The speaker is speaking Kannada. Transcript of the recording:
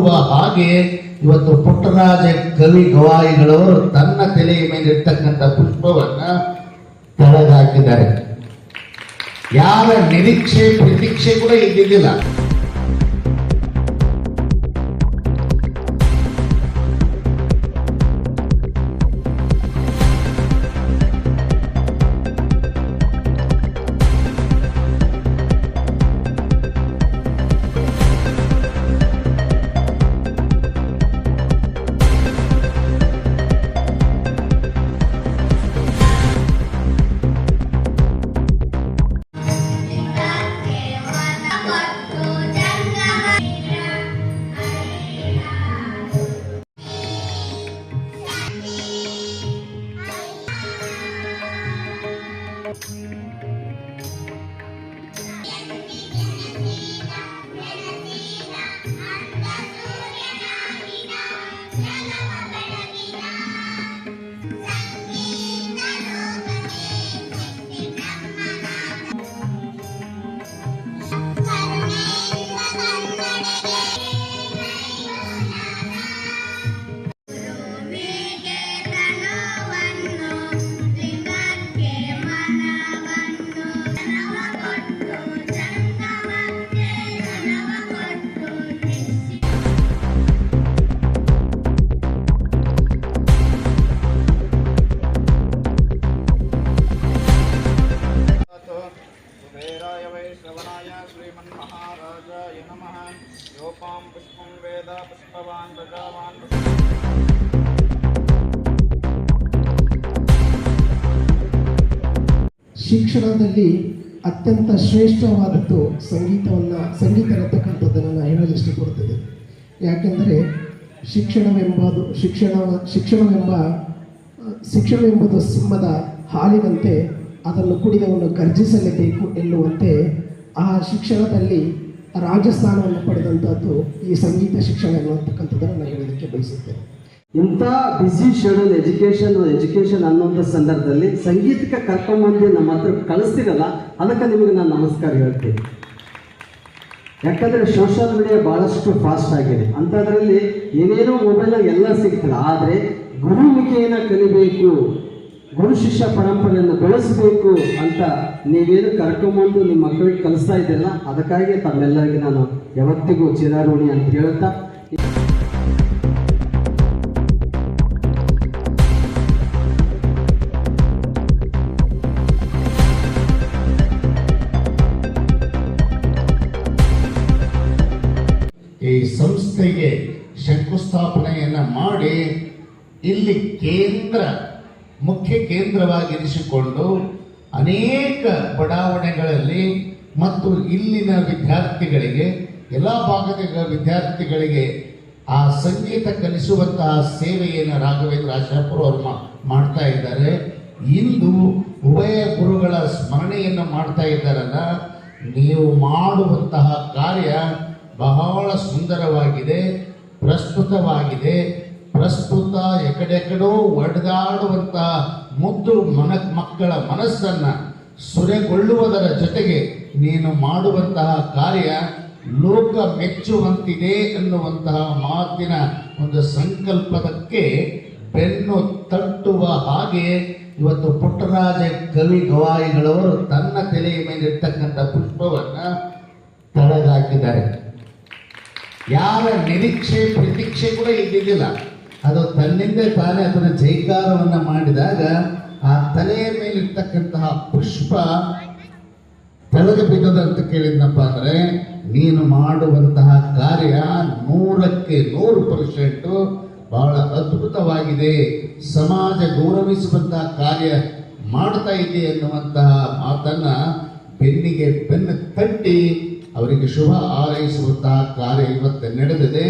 ಹಾಗೆ ಇವತ್ತು ಪುಟ್ಟರಾಜ ಕವಿ ಗವಾಯಿಗಳವರು ತನ್ನ ತಲೆಯ ಮೇಲೆ ಇರ್ತಕ್ಕಂಥ ಪುಷ್ಪವನ್ನ ತೆಳಗಾಕಿದ್ದಾರೆ ಯಾರ ನಿರೀಕ್ಷೆ, ಪ್ರತೀಕ್ಷೆ ಕೂಡ ಇದ್ದಿದ್ದಿಲ್ಲ. Bye. ಶಿಕ್ಷಣದಲ್ಲಿ ಅತ್ಯಂತ ಶ್ರೇಷ್ಠವಾದದ್ದು ಸಂಗೀತವನ್ನು, ಸಂಗೀತ ಇರತಕ್ಕಂಥದ್ದನ್ನು ನಾನು ಹೇಳಲು ಇಷ್ಟಪಡ್ತೇನೆ ಯಾಕೆಂದರೆ ಶಿಕ್ಷಣವೆಂಬುದು, ಶಿಕ್ಷಣ, ಶಿಕ್ಷಣವೆಂಬ, ಶಿಕ್ಷಣವೆಂಬುದು ಸಿಂಹದ ಹಾಲಿನಂತೆ ಅದನ್ನು ಕುಡಿದವನ್ನು ಗರ್ಜಿಸಲೇಬೇಕು ಎನ್ನುವಂತೆ ಆ ಶಿಕ್ಷಣದಲ್ಲಿ ರಾಜಸ್ಥಾನವನ್ನು ಪಡೆದಂಥದ್ದು ಈ ಸಂಗೀತ ಶಿಕ್ಷಣ ಎನ್ನುವಂತಕ್ಕಂಥದ್ದನ್ನು ನಾನು ಹೇಳೋದಕ್ಕೆ ಬಯಸುತ್ತೇನೆ. ಇಂಥ ಬಿಸಿ ಶೆಡ್ಯೂಲ್ ಎಜುಕೇಶನ್ ಎಜುಕೇಶನ್ ಅನ್ನೋಂಥ ಸಂದರ್ಭದಲ್ಲಿ ಸಂಗೀತಕ್ಕೆ ಕರ್ಕೊಂಬಂದು ನಮ್ಮ ಹತ್ರ ಕಳಿಸ್ತೀರಲ್ಲ, ಅದಕ್ಕೆ ನಿಮಗೆ ನಾನು ನಮಸ್ಕಾರ ಹೇಳ್ತೀನಿ. ಯಾಕಂದರೆ ಸೋಷಿಯಲ್ ಮೀಡಿಯಾ ಭಾಳಷ್ಟು ಫಾಸ್ಟ್ ಆಗಿದೆ. ಅಂಥದ್ರಲ್ಲಿ ಏನೇನೋ ಮೊಬೈಲಾಗ ಎಲ್ಲ ಸಿಗ್ತಿಲ್ಲ ಆದರೆ ಗುರುಮುಖಿಯನ್ನು ಕಲಿಬೇಕು, ಗುರು ಶಿಷ್ಯ ಪರಂಪರೆಯನ್ನು ಬೆಳೆಸಬೇಕು ಅಂತ ನೀವೇನು ಕರ್ಕೊಂಬಂದು ನಿಮ್ಮ ಮಕ್ಕಳಿಗೆ ಕಲಿಸ್ತಾ ಇದ್ದೀರಲ್ಲ, ಅದಕ್ಕಾಗಿ ತಮ್ಮೆಲ್ಲರಿಗೆ ನಾನು ಯಾವತ್ತಿಗೂ ಚಿರಾರೋಣಿ ಅಂತ ಹೇಳ್ತಾ ಸಂಸ್ಥೆಗೆ ಶಂಕುಸ್ಥಾಪನೆಯನ್ನು ಮಾಡಿ ಇಲ್ಲಿ ಕೇಂದ್ರ, ಮುಖ್ಯ ಕೇಂದ್ರವಾಗಿರಿಸಿಕೊಂಡು ಅನೇಕ ಬಡಾವಣೆಗಳಲ್ಲಿ ಮತ್ತು ಇಲ್ಲಿನ ವಿದ್ಯಾರ್ಥಿಗಳಿಗೆ, ಎಲ್ಲ ಭಾಗದ ವಿದ್ಯಾರ್ಥಿಗಳಿಗೆ ಆ ಸಂಗೀತ ಕಲಿಸುವಂತಹ ಸೇವೆಯನ್ನು ರಾಘವೇಂದ್ರ ಆಶಾಪುರ ಅವರು ಮಾಡ್ತಾ ಇದ್ದಾರೆ. ಇಂದು ಉಭಯ ಗುರುಗಳ ಸ್ಮರಣೆಯನ್ನು ಮಾಡ್ತಾ ಇದ್ದಾರಲ್ಲ, ನೀವು ಮಾಡುವಂತಹ ಕಾರ್ಯ ಬಹಳ ಸುಂದರವಾಗಿದೆ, ಪ್ರಸ್ತುತವಾಗಿದೆ. ಪ್ರಸ್ತುತ ಎಕಡೆಕಡೋ ಒಡೆದಾಡುವಂತಹ ಮುದ್ದು ಮನ ಮಕ್ಕಳ ಮನಸ್ಸನ್ನ ಸುರೆಗೊಳ್ಳುವುದರ ಜೊತೆಗೆ ನೀನು ಮಾಡುವಂತಹ ಕಾರ್ಯ ಲೋಕ ಮೆಚ್ಚುವಂತಿದೆ ಎನ್ನುವಂತಹ ಮಾತಿನ ಒಂದು ಸಂಕಲ್ಪದಕ್ಕೆ ಬೆನ್ನು ತಟ್ಟುವ ಹಾಗೆ ಇವತ್ತು ಪುಟ್ಟರಾಜ ಕವಿ ಗವಾಯಿಗಳವರು ತನ್ನ ತಲೆಯ ಮೇಲೆ ಇರ್ತಕ್ಕಂಥ ಪುಷ್ಪವನ್ನ ತಳಗಾಕಿದ್ದಾರೆ ಯಾರ ನಿರೀಕ್ಷೆ, ಪ್ರತೀಕ್ಷೆ ಕೂಡ ಇದ್ದಿದ್ದಿಲ್ಲ. ಅದು ತನ್ನಿಂದ ತಾನೇ ಅದನ್ನ ಜೈಕಾರವನ್ನು ಮಾಡಿದಾಗ ಆ ತಲೆಯ ಮೇಲಿರ್ತಕ್ಕಂತಹ ಪುಷ್ಪ ತೆಳಗೆ ಬಿದ್ದದಂತ ಕೇಳಿದ್ನಪ್ಪ ಅಂದ್ರೆ, ನೀನು ಮಾಡುವಂತಹ ಕಾರ್ಯ ನೂರಕ್ಕೆ ನೂರು ಪರ್ಸೆಂಟ್ ಬಹಳ ಅದ್ಭುತವಾಗಿದೆ. ಸಮಾಜ ಗೌರವಿಸುವಂತಹ ಕಾರ್ಯ ಮಾಡ್ತಾ ಇದೆ ಎನ್ನುವಂತಹ ಮಾತನ್ನ ಬೆನ್ನಿಗೆ ಬೆನ್ನು ತಟ್ಟಿ ಅವರಿಗೆ ಶುಭ ಹಾರೈಸುವಂತಹ ಕಾರ್ಯ ಇವತ್ತು ನಡೆದಿದೆ.